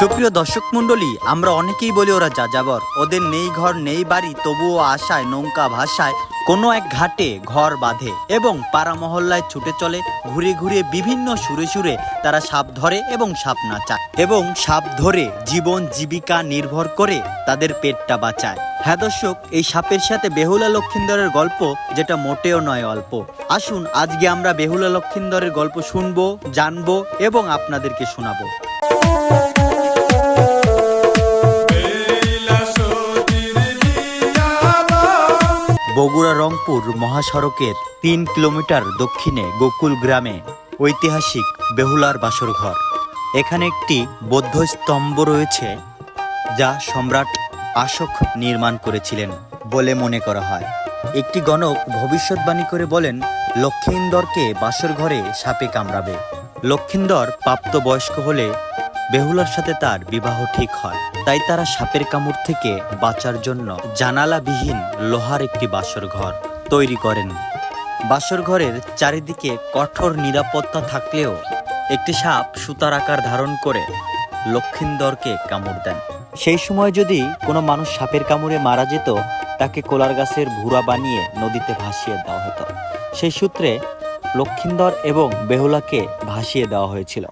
সুপ্রিয় দর্শক মণ্ডলী, আমরা অনেকেই বলি ওরা যাযাবর। ওদের নেই ঘর, নেই বাড়ি, তবুও আশায়, নৌকা ভাষায় কোনো এক ঘাটে ঘর বাঁধে এবং পাড়া মহল্লায় ছুটে চলে, ঘুরে ঘুরে বিভিন্ন সুরে সুরে তারা সাপ ধরে এবং সাপ নাচায় এবং সাপ ধরে জীবন জীবিকা নির্ভর করে তাদের পেটটা বাঁচায়। হ্যাঁ দর্শক, এই সাপের সাথে বেহুলা লক্ষিন্দরের গল্প যেটা মোটেও নয় অল্প। আসুন, আজকে আমরা বেহুলা লক্ষিন্দরের গল্প শুনব, জানব এবং আপনাদেরকে শোনাবো। বগুড়া রংপুর মহাসড়কের তিন কিলোমিটার দক্ষিণে গোকুল গ্রামে ঐতিহাসিক বেহুলার বাসরঘর এখানে একটি বৌদ্ধ স্তম্ভ রয়েছে যা সম্রাট অশোক নির্মাণ করেছিলেন বলে মনে করা হয়। একটি গণক ভবিষ্যৎবাণী করে বলেন, লক্ষিন্দরকে বাসর ঘরে সাপে কামড়াবে। লক্ষিন্দর প্রাপ্তবয়স্ক হলে বেহুলার সাথে তার বিবাহ ঠিক হয়। তাই তারা সাপের কামড় থেকে বাঁচার জন্য জানালাবিহীন লোহার একটি বাসর ঘর তৈরি করেন। বাসর ঘরের চারিদিকে কঠোর নিরাপত্তা থাকলেও একটি সাপ সুতার আকার ধারণ করে লক্ষিন্দরকে কামড় দেন। সেই সময় যদি কোনো মানুষ সাপের কামড়ে মারা যেত, তাকে কোলার গাছের ভুড়া বানিয়ে নদীতে ভাসিয়ে দেওয়া হতো। সেই সূত্রে লক্ষিন্দর এবং বেহুলাকে ভাসিয়ে দেওয়া হয়েছিল।